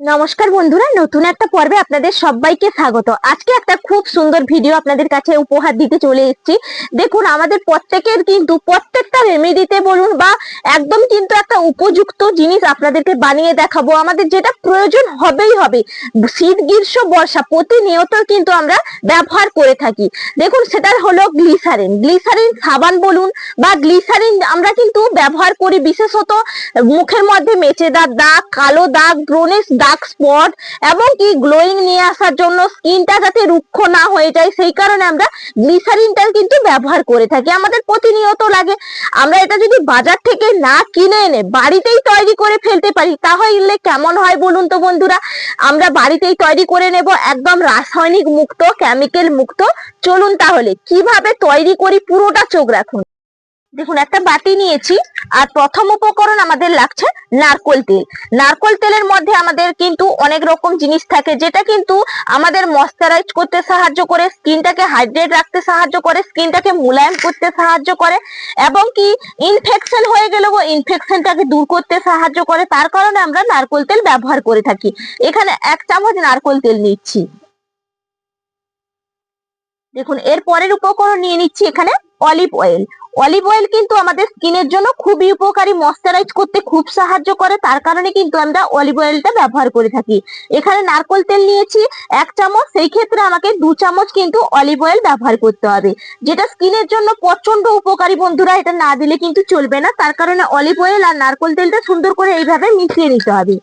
নমস্কার বন্ধুরা, নতুন একটা পর্বে আপনাদের সবাইকে স্বাগত। আজকে একটা খুব সুন্দর ভিডিও আপনাদের কাছে উপহার দিতে চলে এসেছি। দেখুন, আমাদের প্রত্যেকের কিন্তু প্রত্যেকটা রেমেডিতে বলুন বা একদম কিন্তু একটা উপযুক্ত জিনিস আপনাদেরকে বানিয়ে দেখাবো। আমাদের যেটা প্রয়োজন হবেই হবে। শীত, গ্রীষ্ম, বর্ষা প্রতিনিয়ত কিন্তু আমরা ব্যবহার করে থাকি। দেখুন, সেটা হলো গ্লিসারিন গ্লিসারিন সাবান বলুন বা গ্লিসারিন আমরা কিন্তু ব্যবহার করি বিশেষত মুখের মধ্যে মেচেদার দাগ, কালো দাগ ব্রণের দাগ স্পট এবং কি গ্লোয়িং নিয়ে আসার জন্য স্কিনটা যাতে রুক্ষ না হয়ে যায়, সেই কারণে আমরা গ্লিসারিনটা কিন্তু ব্যবহার করে থাকি। আমাদের প্রতিনিয়ত লাগে। আমরা এটা যদি বাজার থেকে না কিনে এনে বাড়িতেই তৈরি করে ফেলতে পারি, তাহলে কেমন হয় বলুন তো বন্ধুরা? আমরা বাড়িতেই তৈরি করে নেব, একদম রাসায়নিক মুক্ত কেমিক্যাল মুক্ত। চলুন তাহলে, কীভাবে তৈরি করি পুরোটা চোখ রাখুন? দেখুন, একটা বাটি নিয়েছি, আর প্রথম উপকরণ আমাদের লাগছে নারকোল তেল। নারকোল তেলের মধ্যে আমাদের কিন্তু অনেক রকম জিনিস থাকে, যেটা কিন্তু আমাদের ময়শ্চারাইজ করতে সাহায্য করে, স্কিনটাকে হাইড্রেট রাখতে সাহায্য করে, স্কিনটাকে মুলায়ম করতে সাহায্য করে, এবং কি ইনফেকশন হয়ে গেলেও ইনফেকশনটাকে দূর করতে সাহায্য করে, তার কারণে আমরা নারকোল তেল ব্যবহার করে থাকি। এখানে এক চামচ নারকোল তেল নিচ্ছি। দেখুন, এর পরের উপকরণ নিয়ে নিচ্ছি এখানে অলিভ অয়েল। অলিভ অয়েল কিন্তু আমাদের স্কিনের জন্য খুবই উপকারী ময়শ্চারাইজ করতে খুব সাহায্য করে। তার কারণে কিন্তু আমরা অলিভ অয়েলটা ব্যবহার করে থাকি। এখানে নারকোল তেল নিয়েছি এক চামচ। সেই ক্ষেত্রে আমাকে দু চামচ কিন্তু অলিভ অয়েল ব্যবহার করতে হবে। যেটা স্কিনের জন্য প্রচণ্ড উপকারী বন্ধুরা, এটা না দিলে কিন্তু চলবে না। তার কারণে অলিভ অয়েল আর নারকোল তেলটা সুন্দর করে এইভাবে মিশিয়ে নিতে হবে।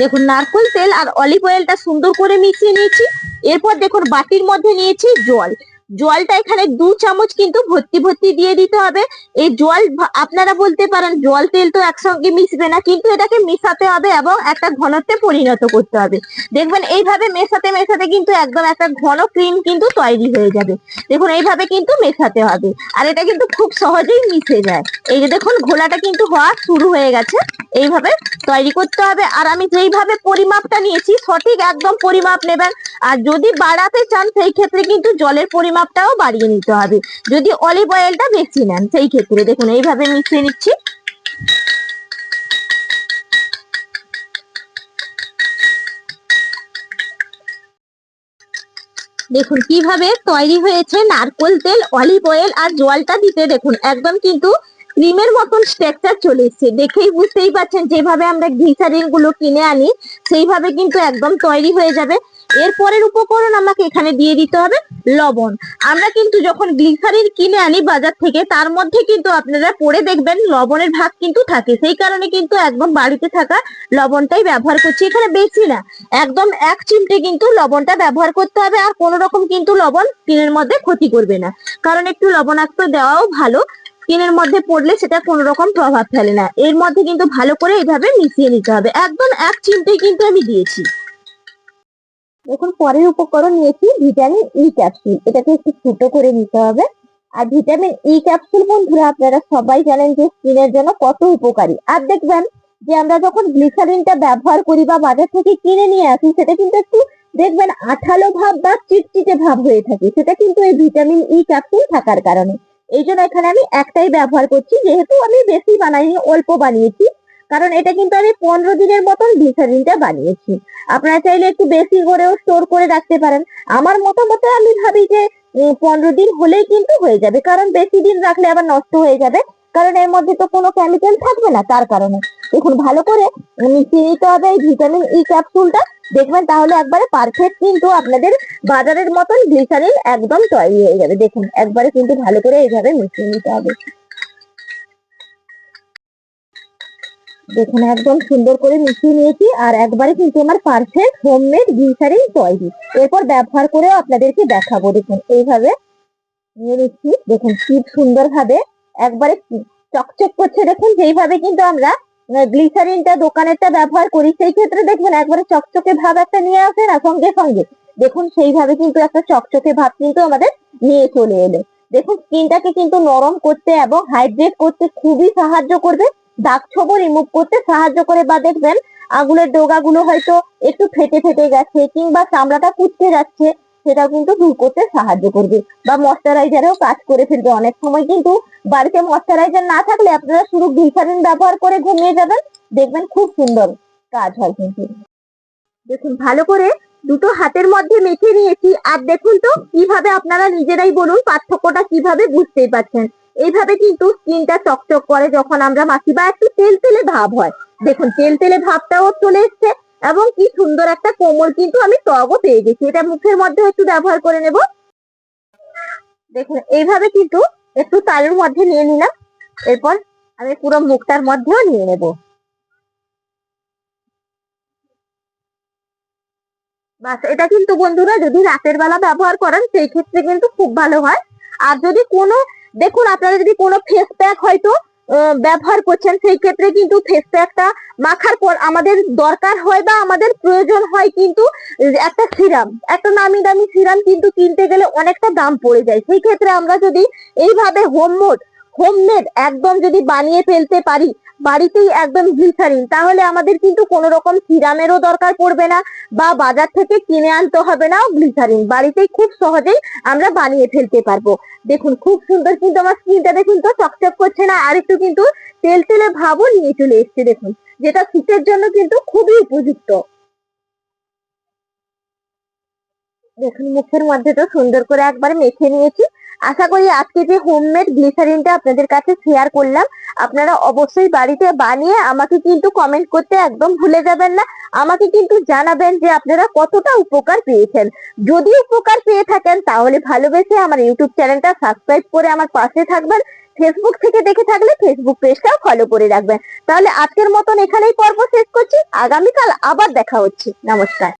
দেখুন, নারকোল তেল আর অলিভ অয়েলটা সুন্দর করে মিশিয়ে নিয়েছি। এরপর দেখুন, বাটির মধ্যে নিয়েছি জল। জলটা এখানে দু চামচ কিন্তু ভর্তি ভর্তি দিয়ে দিতে হবে। এই জল আপনারা বলতে পারেন জল তেল তো একসঙ্গে মিশবে না, কিন্তু এটাকে মিশাতে হবে এবং একটা ঘনত্বে পরিণত করতে হবে। দেখবেন এইভাবে মেশাতে মেশাতে কিন্তু একদম একটা ঘন ক্রিম কিন্তু তৈরি হয়ে যাবে। দেখুন, এইভাবে কিন্তু মেশাতে হবে। আর এটা কিন্তু খুব সহজেই মিশে যায়। এই যে দেখুন, ঘোলাটা কিন্তু হওয়া শুরু হয়ে গেছে। এইভাবে তৈরি করতে হবে। আর আমি যেইভাবে পরিমাপটা নিয়েছি, সঠিক একদম পরিমাপ নেবেন। আর যদি বাড়াতে চান, সেই ক্ষেত্রে কিন্তু জলের পরিমাপটাও বাড়িয়ে নিতে হবে। যদি অলিভ অয়েলটা বেশি নেন, সেই ক্ষেত্রে দেখুন, এইভাবে মিশিয়ে নিচ্ছি। দেখুন, কীভাবে তৈরি হয়েছে নারকোল তেল অলিভ অয়েল আর জলটা দিতে দেখুন, একদম কিন্তু ক্রিমের মতন স্ট্রাকচার চলে এসছে। দেখেই বুঝতেই পারছেন যেভাবে আমরা গ্লিসারিনগুলো কিনে আনি, সেইভাবে কিন্তু একদম তৈরি হয়ে যাবে। এরপরের উপকরণ আমাকে এখানে দিয়ে দিতে হবে। লবণ। আমরা কিন্তু যখন গ্লিসারিন কিনে আনি বাজার থেকে, তার মধ্যে কিন্তু আপনারা পড়ে দেখবেন লবণের ভাগ কিন্তু থাকে। সেই কারণে কিন্তু একদম বাড়িতে থাকা লবণটাই ব্যবহার করছি। এখানে বেশি না, একদম এক চিমটে কিন্তু লবণটা ব্যবহার করতে হবে আর কোনো রকম কিন্তু লবণ স্কিনের মধ্যে ক্ষতি করবে না। কারণ একটু লবণাক্ত দেওয়াও ভালো, স্কিনের মধ্যে পড়লে সেটা কোনো রকম প্রভাব ফেলে না। এর মধ্যে কিন্তু ভালো করে এইভাবে মিশিয়ে নিতে হবে। একদম এক চিমটেই কিন্তু আমি দিয়েছি। দেখুন পরের উপকরণ নিয়েছি ভিটামিন ই ক্যাপসুল এটাকে একটু ছোট করে নিতে হবে। আর ভিটামিন ই ক্যাপসুল বন্ধুরা, আপনারা সবাই জানেন যে স্কিনের জন্য কত উপকারী। আর দেখবেন যে আমরা যখন গ্লিসারিনটা ব্যবহার করি বা বাজার থেকে কিনে নিয়ে আসি, সেটা কিন্তু একটু দেখবেন আঠালো ভাব বা চিটচিটে ভাব হয়ে থাকে। সেটা কিন্তু এই ভিটামিন ই ক্যাপসুল থাকার কারণে। এই জন্য এখানে আমি একটাই ব্যবহার করছি, যেহেতু আমি বেশি বানাইনি, অল্প বানিয়েছি। কারণ এটা কিন্তু আমি পনেরো দিনের মতন গ্লিসারিনটা বানিয়েছি। আপনারা চাইলে একটু বেশি করেও স্টোর করে রাখতে পারেন। আমার মতামতে আমি ভাবি যে পনেরো দিন হলেই কিন্তু হয়ে যাবে। কারণ বেশি দিন রাখলে আবার নষ্ট হয়ে যাবে। কারণ এর মধ্যে তো কোনো কেমিক্যাল থাকবে না তার কারণে। দেখুন, ভালো করে মিশিয়ে নিতে হবে এই ভিটামিন ই ক্যাপসুলটা দেখবেন তাহলে একবারে পারফেক্ট কিন্তু আপনাদের বাজারের মতন গ্লিসারিন একদম তৈরি হয়ে যাবে। দেখুন, একবারে কিন্তু ভালো করে এইভাবে মিশিয়ে নিতে হবে। দেখুন একদম সুন্দর করে মিশিয়ে নিয়েছি, আর একবারে কিন্তু আমার পারফেক্ট হোমমেড গ্লিসারিন তৈরি। এরপর ব্যবহার করেও আপনাদেরকে দেখাবো, দেখুন, এইভাবে নিয়ে নিচ্ছি, দেখুন কি সুন্দর ভাবে একবারে চকচক করছে, দেখুন, যেইভাবে কিন্তু আমরা গ্লিসারিনটা দোকানেরটা ব্যবহার করি, সেই ক্ষেত্রে দেখবেন একবারে চকচকে ভাব একটা নিয়ে আসে না, সঙ্গে সঙ্গে। দেখুন, সেইভাবে কিন্তু একটা চকচকে ভাব কিন্তু আমাদের নিয়ে চলে এলো। দেখুন স্কিনটাকে কিন্তু নরম করতে এবং হাইড্রেট করতে খুবই সাহায্য করবে দাগ ছোপ রিমুভ করতে সাহায্য করে বা দেখবেন আঙুলের ডোগাগুলো হয়তো একটু ফেটে ফেটে গেছে কিংবা চামড়াটা কুচকে যাচ্ছে সেটা কিন্তু দূর করতে সাহায্য করবে। বা ময়শ্চারাইজারেও কাজ করে ফেলবে। অনেক সময় কিন্তু বাড়িতে ময়শ্চারাইজার না থাকলে আপনারা শুরু গ্লিসারিন ব্যবহার করে ঘুমিয়ে যাবেন, দেখবেন খুব সুন্দর কাজ হয় কিন্তু। দেখুন, ভালো করে দুটো হাতের মধ্যে মেখে নিয়েছি। আর দেখুন তো, কীভাবে আপনারা নিজেরাই বলুন পার্থক্যটা কীভাবে বুঝতেই পারছেন। এইভাবে কিন্তু স্কিনটা চকচক করে যখন আমরা মাখি বা একটু তেল তেলে ভাব হয়। দেখুন, তেল তেলে ভাবটাও চলে এসছে এবং কি সুন্দর একটা কোমল কিন্তু আমি টগও পেয়ে গেছি। এটা মুখের মধ্যে একটু ব্যবহার করে নেব। দেখুন, এইভাবে কিন্তু একটু তালুর মধ্যে নিয়ে নিলাম। এরপর আমি পুরো মুখটার মধ্যেও নিয়ে নেব। বাস, এটা কিন্তু বন্ধুরা যদি রাতের বেলা ব্যবহার করেন, সেই ক্ষেত্রে কিন্তু খুব ভালো হয়। আর যদি কোনো দেখুন, আপনারা যদি কোনো ফেস প্যাক হয়তো ব্যবহার করছেন, সেই ক্ষেত্রে কিন্তু ফেস প্যাকটা মাখার পর আমাদের দরকার হয় বা আমাদের প্রয়োজন হয় কিন্তু একটা সিরাম একটা নামি দামি সিরাম কিন্তু কিনতে গেলে অনেকটা দাম পড়ে যায়। সেই ক্ষেত্রে আমরা যদি এইভাবে হোমমেড হোমমেড একদম যদি বানিয়ে ফেলতে পারি, বাড়িতেই একদম গ্লিসারিন তাহলে আমাদের কিন্তু কোনো রকম সিরামেরও দরকার পড়বে না বা বাজার থেকে কিনে আনতে হবে না গ্লিসারিন বাড়িতেই খুব সহজেই আমরা বানিয়ে ফেলতে পারব। দেখুন, খুব সুন্দর কিন্তু আমার স্কিনটা দেখুন তো, চকচক করছে না, আর একটু কিন্তু তেল তেলে ভাবও নিয়ে চলে এসছে দেখুন, যেটা শীতের জন্য কিন্তু খুবই উপযুক্ত। দেখুন, মুখের মধ্যে তো সুন্দর করে একবার মেখে নিয়েছি। আশা করি আজকে যে হোমমেড গ্লিসারিনটা আপনাদের কাছে শেয়ার করলাম, আপনারা অবশ্যই বাড়িতে বানিয়ে আমাকে কিন্তু কমেন্ট করতে একদম ভুলে যাবেন না। আমাকে কিন্তু জানাবেন যে আপনারা কতটা উপকার পেয়েছেন। যদি উপকার পেয়ে থাকেন, তাহলে ভালোবেসে আমার ইউটিউব চ্যানেলটা সাবস্ক্রাইব করে আমার পাশে থাকবেন। ফেসবুক থেকে দেখে থাকলে ফেসবুক পেজটাও ফলো করে রাখবেন। তাহলে আজকের মতন এখানেই পর্ব শেষ করছি। আগামীকাল আবার দেখা হচ্ছে। নমস্কার।